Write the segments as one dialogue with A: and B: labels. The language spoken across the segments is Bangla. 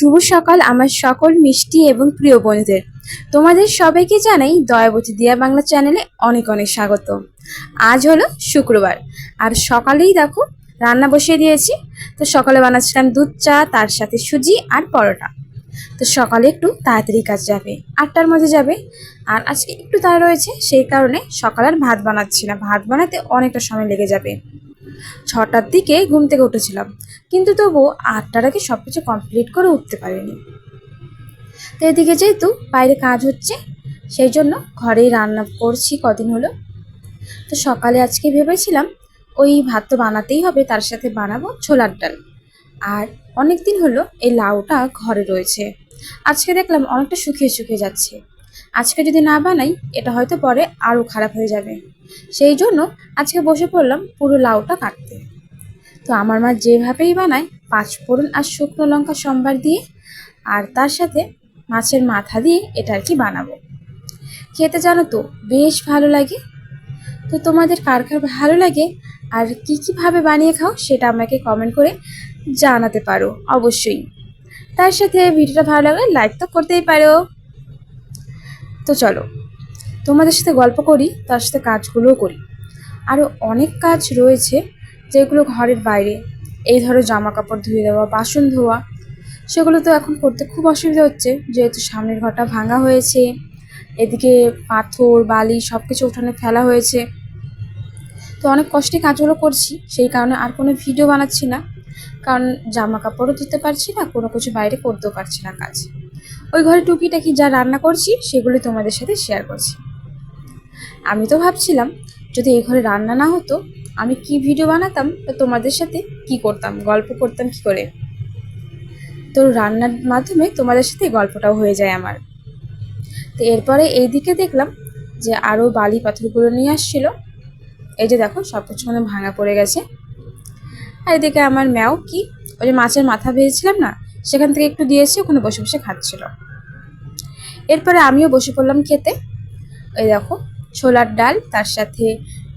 A: শুভ সকাল আমার সকল মিষ্টি এবং প্রিয় বন্ধুদের তোমাদের সবাইকে জানাই দয়াবতী দিয়া বাংলা চ্যানেলে অনেক অনেক স্বাগত। আজ হলো শুক্রবার। আর সকালেই দেখো রান্না বসিয়ে দিয়েছি। তো সকালে বানাচ্ছিলাম দুধ, চা, তার সাথে সুজি আর পরোটা। তো সকালে একটু তাড়াতাড়ি কাজ যাবে, আটটার মধ্যে যাবে। আর আজকে একটু তাড়া রয়েছে, সেই কারণে সকালে আর ভাত বানাচ্ছি না। ভাত বানাতে অনেকটা সময় লেগে যাবে। ছটার দিকে ঘুম থেকে উঠেছিলাম। কিন্তু তবুও আটটার আগে সব কিছু কমপ্লিট করে উঠতে পারিনি। তো এদিকে যেহেতু বাইরে কাজ হচ্ছে, সেই জন্য ঘরেই রান্না করছি কদিন হলো। তো সকালে আজকে ভেবেছিলাম ওই ভাত তো বানাতেই হবে, তার সাথে বানাবো ছোলার ডাল। আর অনেক দিন হলো এই লাউটা ঘরে রয়েছে। আজকে দেখলাম অনেকটা শুকিয়ে শুকিয়ে যাচ্ছে। আজকে যদি না বানাই, এটা হয়তো পরে আরও খারাপ হয়ে যাবে। সেই জন্য আজকে বসে পড়লাম পুরো লাউটা কাটতে। তো আমার মা যেভাবেই বানায়, পাঁচ ফোড়ন আর শুকনো লঙ্কা সম্বার দিয়ে, আর তার সাথে মাছের মাথা দিয়ে এটা আর কি বানাবো। খেতে জানো তো, বেশ ভালো লাগে। তো তোমাদের কার কার ভালো লাগে, আর কী কীভাবে বানিয়ে খাও সেটা আমাকে কমেন্ট করে জানাতে পারো, অবশ্যই। তার সাথে ভিডিওটা ভালো লাগলে লাইক তো করতেই পারো। তো চলো। তোমাদের সাথে গল্প করি, তার সাথে কাজগুলোও করি। আরও অনেক কাজ রয়েছে যেগুলো ঘরের বাইরে। এই ধরো জামা কাপড় ধুয়ে দেওয়া, বাসন ধোয়া। সেগুলো তো এখন করতে খুব অসুবিধা হচ্ছে, যেহেতু সামনের ঘরটা ভাঙা হয়েছে। এদিকে পাথর, বালি সব কিছু উঠানে ফেলা হয়েছে। তো অনেক কষ্টে কাজগুলো করছি, সেই কারণে আর কোনো ভিডিও বানাচ্ছি না। কারণ জামা কাপড়ও ধুতে পারছি না, কোনো কিছু বাইরে করতেও পারছি না কাজ। ওই ঘরে টুকিটাকি যা রান্না করছি, সেগুলি তোমাদের সাথে শেয়ার করছি। আমি তো ভাবছিলাম, যদি এই ঘরে রান্না না হতো, আমি কি ভিডিও বানাতাম তো তোমাদের সাথে কি করতাম, গল্প করতাম কি করে? তো রান্নার মাধ্যমে তোমাদের সাথে গল্পটাও হয়ে যায় আমার। তো এরপরে এইদিকে দেখলাম যে আরও বালি পাথরগুলো নিয়ে আসছিল। এই যে দেখো, সব কিছু মানে ভাঙা পড়ে গেছে। আর এদিকে আমার ম্যাও কি, ওই যে মাছের মাথা ভেজেছিলাম না সেখান থেকে একটু দিয়েছি, ওখানে বসে বসে খাচ্ছিল। এরপরে আমিও বসে পড়লাম খেতে। এই দেখো, ছোলার ডাল, তার সাথে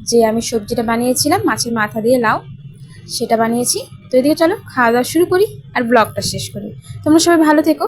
A: যে আমি সবজিটা বানিয়েছিলাম, মাছের মাথা দিয়ে লাউ, সেটা বানিয়েছি। তো এদিকে চলো, খাওয়া দাওয়া শুরু করি আর ব্লগটা শেষ করি। তোমরা সবাই ভালো থেকো।